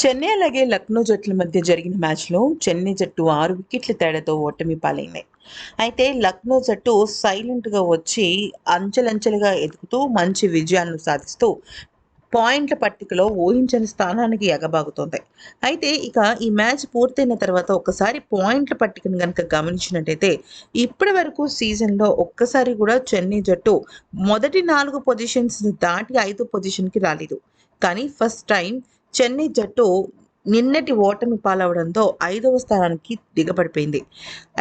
చెన్నై అలాగే లక్నో జట్ల మధ్య జరిగిన మ్యాచ్లో చెన్నై జట్టు ఆరు వికెట్ల తేడాతో ఓటమి పాలైంది. అయితే లక్నో జట్టు సైలెంట్గా వచ్చి అంచెలంచెలుగా ఎదుగుతూ మంచి విజయాలను సాధిస్తూ పాయింట్ల పట్టికలో ఊహించని స్థానానికి ఎగబాగుతోంది. అయితే ఇక ఈ మ్యాచ్ పూర్తయిన తర్వాత ఒక్కసారి పాయింట్ల పట్టికను కనుక గమనించినట్టయితే ఇప్పటి వరకు సీజన్లో ఒక్కసారి కూడా చెన్నై జట్టు మొదటి నాలుగు పొజిషన్స్ని దాటి ఐదు పొజిషన్కి రాలేదు. కానీ ఫస్ట్ టైం చెన్నై జట్టు నిన్నటి ఓటమి పాలవడంతో ఐదవ స్థానానికి దిగబడిపోయింది.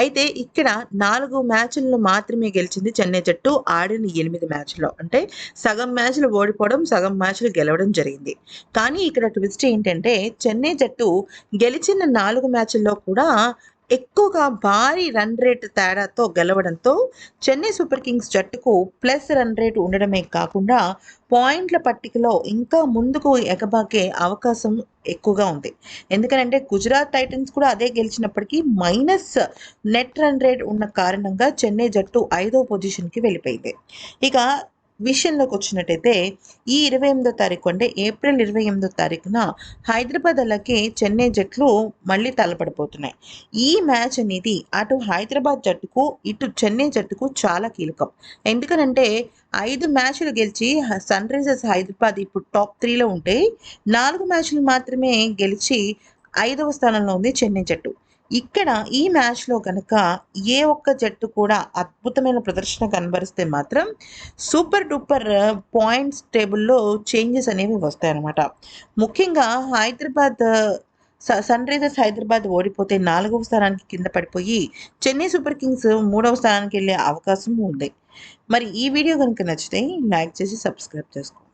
అయితే ఇక్కడ నాలుగు మ్యాచ్లను మాత్రమే గెలిచింది చెన్నై జట్టు. ఆడిన ఎనిమిది మ్యాచ్లో అంటే సగం మ్యాచ్లు ఓడిపోవడం సగం మ్యాచ్లు గెలవడం జరిగింది. కానీ ఇక్కడ ట్విస్ట్ ఏంటంటే చెన్నై జట్టు గెలిచిన నాలుగు మ్యాచ్ల్లో కూడా ఎక్కువగా భారీ రన్ రేట్ తేడాతో గెలవడంతో చెన్నై సూపర్ కింగ్స్ జట్టుకు ప్లస్ రన్ రేట్ ఉండడమే కాకుండా పాయింట్ల పట్టికలో ఇంకా ముందుకు ఎగబాకే అవకాశం ఎక్కువగా ఉంది. ఎందుకంటే గుజరాత్ టైటన్స్ కూడా అదే గెలిచినప్పటికీ మైనస్ నెట్ రన్ రేట్ ఉన్న కారణంగా చెన్నై జట్టు ఐదో పొజిషన్కి వెళ్ళిపోయింది. ఇక విషయంలోకి వచ్చినట్టయితే ఈ ఇరవై ఎనిమిదో తారీఖు అంటే ఏప్రిల్ ఇరవై ఎనిమిదో తారీఖున హైదరాబాద్ అలాగే చెన్నై జట్లు మళ్ళీ తలపడిపోతున్నాయి. ఈ మ్యాచ్ అనేది అటు హైదరాబాద్ జట్టుకు ఇటు చెన్నై జట్టుకు చాలా కీలకం. ఎందుకనంటే ఐదు మ్యాచ్లు గెలిచి సన్ రైజర్స్ హైదరాబాద్ ఇప్పుడు టాప్ త్రీలో ఉంటే నాలుగు మ్యాచ్లు మాత్రమే గెలిచి ఐదవ స్థానంలో ఉంది చెన్నై జట్టు. ఇక్కడ ఈ మ్యాచ్లో కనుక ఏ ఒక్క జట్టు కూడా అద్భుతమైన ప్రదర్శన కనబరిస్తే మాత్రం సూపర్ డూపర్ పాయింట్స్ టేబుల్లో చేంజెస్ అనేవి వస్తాయన్నమాట. ముఖ్యంగా హైదరాబాద్ స- సన్ రైజర్స్ హైదరాబాద్ ఓడిపోతే నాలుగవ స్థానానికి కింద పడిపోయి చెన్నై సూపర్ కింగ్స్ మూడవ స్థానానికి వెళ్ళే అవకాశం ఉంది. మరి ఈ వీడియో కనుక నచ్చితే లైక్ చేసి సబ్స్క్రైబ్ చేసుకోండి.